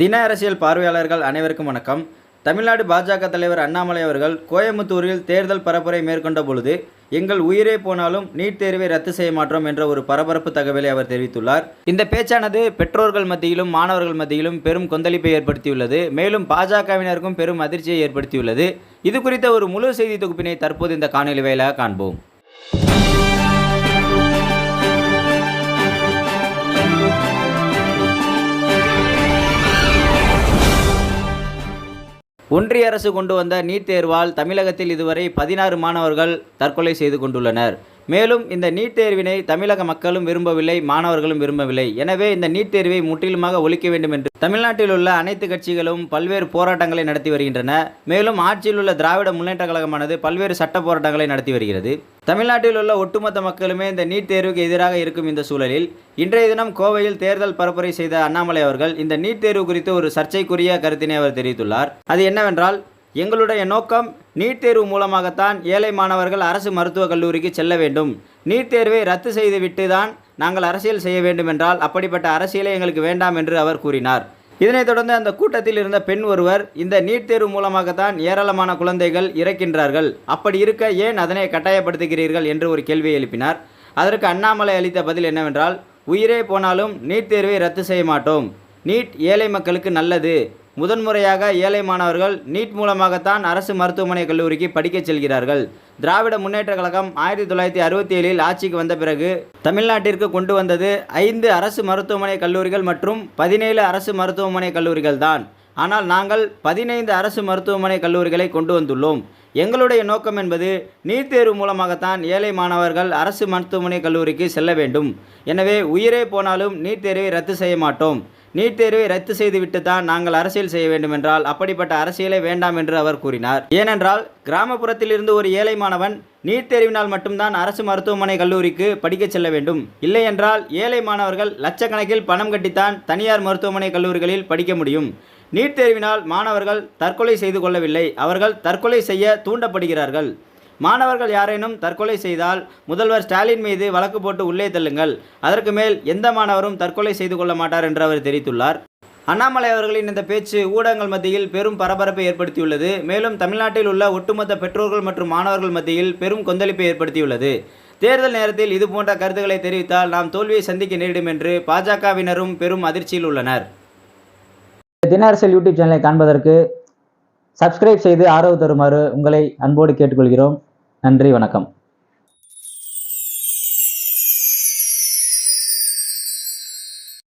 தின அரசியல் பார்வையாளர்கள் அனைவருக்கும் வணக்கம். தமிழ்நாடு பாஜக தலைவர் அண்ணாமலை அவர்கள் கோயம்புத்தூரில் தேர்தல் பரப்புரை மேற்கொண்ட பொழுது எங்கள் உயிரே போனாலும் நீட் தேர்வை ரத்து செய்ய மாட்டோம் என்ற ஒரு பரபரப்பு தகவலை அவர் தெரிவித்துள்ளார். இந்த பேச்சானது பெற்றோர்கள் மத்தியிலும் மாணவர்கள் மத்தியிலும் பெரும் கொந்தளிப்பை ஏற்படுத்தியுள்ளது. மேலும் பாஜகவினருக்கும் பெரும் அதிர்ச்சியை ஏற்படுத்தியுள்ளது. இது குறித்த ஒரு முழு செய்தி தொகுப்பினை தற்போது இந்த காணொலி வாயிலாக காண்போம். ஒன்றிய அரசு கொண்டு வந்த நீட் தேர்வால் தமிழகத்தில் இதுவரை பதினாறு மாணவர்கள் தற்கொலை செய்து கொண்டுள்ளனர். மேலும் இந்த நீட் தேர்வினை தமிழக மக்களும் விரும்பவில்லை மாணவர்களும் விரும்பவில்லை. எனவே இந்த நீட் தேர்வை முற்றிலுமாக ஒழிக்க வேண்டும் என்று தமிழ்நாட்டில் உள்ள அனைத்து கட்சிகளும் பல்வேறு போராட்டங்களை நடத்தி வருகின்றன. மேலும் ஆட்சியில் உள்ள திராவிட முன்னேற்ற கழகமானது பல்வேறு சட்ட போராட்டங்களை நடத்தி வருகிறது. தமிழ்நாட்டில் உள்ள ஒட்டுமொத்த மக்களுமே இந்த நீட் தேர்வுக்கு எதிராக இருக்கும் இந்த சூழலில் இன்றைய தினம் கோவையில் தேர்தல் பரப்புரை செய்த அண்ணாமலை அவர்கள் இந்த நீட் தேர்வு குறித்து ஒரு சர்ச்சைக்குரிய கருத்தினை அவர் தெரிவித்துள்ளார். அது என்னவென்றால் எங்களுடைய நோக்கம் நீட் தேர்வு மூலமாகத்தான் ஏழை மாணவர்கள் அரசு மருத்துவக் கல்லூரிக்கு செல்ல வேண்டும். நீட் தேர்வை ரத்து செய்துவிட்டு தான் நாங்கள் அரசியல் செய்ய வேண்டும் என்றால் அப்படிப்பட்ட அரசியலே எங்களுக்கு வேண்டாம் என்று அவர் கூறினார். இதனைத் தொடர்ந்து அந்த கூட்டத்தில் இருந்த பெண் ஒருவர் இந்த நீட் தேர்வு மூலமாகத்தான் ஏராளமான குழந்தைகள் இறக்கின்றார்கள். அப்படி இருக்க ஏன் அதனை கட்டாயப்படுத்துகிறீர்கள் என்று ஒரு கேள்வியை எழுப்பினார். அதற்கு அண்ணாமலை அளித்த பதில் என்னவென்றால் உயிரே போனாலும் நீட் தேர்வை ரத்து செய்ய மாட்டோம். நீட் ஏழை மக்களுக்கு நல்லது. முதன்முறையாக ஏழை மாணவர்கள் நீட் மூலமாகத்தான் அரசு மருத்துவமனை கல்லூரிக்கு படிக்கச் செல்கிறார்கள். திராவிட முன்னேற்ற கழகம் ஆயிரத்தி தொள்ளாயிரத்தி அறுபத்தி ஏழில் ஆட்சிக்கு வந்த பிறகு தமிழ்நாட்டிற்கு கொண்டு வந்தது ஐந்து அரசு மருத்துவமனை கல்லூரிகள் மற்றும் பதினேழு அரசு மருத்துவமனை கல்லூரிகள் தான். ஆனால் நாங்கள் பதினைந்து அரசு மருத்துவமனை கல்லூரிகளை கொண்டு வந்துள்ளோம். எங்களுடைய நோக்கம் என்பது நீட் தேர்வு மூலமாகத்தான் ஏழை மாணவர்கள் அரசு மருத்துவமனை கல்லூரிக்கு செல்ல வேண்டும். எனவே உயிரே போனாலும் நீட் தேர்வை ரத்து செய்ய மாட்டோம். நீட் தேர்வை ரத்து செய்துவிட்டு தான் நாங்கள் அரசியல் செய்ய வேண்டுமென்றால் அப்படிப்பட்ட அரசியலே வேண்டாம் என்று அவர் கூறினார். ஏனென்றால் கிராமப்புறத்தில் இருந்து ஒரு ஏழை மாணவன் நீட் தேர்வினால் மட்டும்தான் அரசு மருத்துவமனை கல்லூரிக்கு படிக்கச் செல்ல வேண்டும். இல்லை என்றால் ஏழை மாணவர்கள் லட்சக்கணக்கில் பணம் கட்டித்தான் தனியார் மருத்துவமனை கல்லூரிகளில் படிக்க முடியும். நீட் தேர்வினால் மாணவர்கள் தற்கொலை செய்து கொள்ளவில்லை. அவர்கள் தற்கொலை செய்ய தூண்டப்படுகிறார்கள். மாணவர்கள் யாரேனும் தற்கொலை செய்தால் முதல்வர் ஸ்டாலின் மீது வழக்கு போட்டு உள்ளே தள்ளுங்கள். அதற்கு மேல் எந்த மாணவரும் தற்கொலை செய்து கொள்ள மாட்டார் என்று அவர் தெரிவித்துள்ளார். அண்ணாமலை அவர்களின் இந்த பேச்சு ஊடகங்கள் மத்தியில் பெரும் பரபரப்பை ஏற்படுத்தியுள்ளது. மேலும் தமிழ்நாட்டில் உள்ள ஒட்டுமொத்த பெற்றோர்கள் மற்றும் மாணவர்கள் மத்தியில் பெரும் கொந்தளிப்பை ஏற்படுத்தியுள்ளது. தேர்தல் நேரத்தில் இது போன்ற கருத்துக்களை தெரிவித்தால் நாம் தோல்வியை சந்திக்க நேரிடும் என்று பாஜகவினரும் பெரும் அதிர்ச்சியில் உள்ளனர். தின அரசியல் யூடியூப் சேனலை காண்பதற்கு சப்ஸ்கிரைப் செய்து ஆதரவு தருமாறு உங்களை அன்போடு கேட்டுக்கொள்கிறோம். நன்றி வணக்கம்.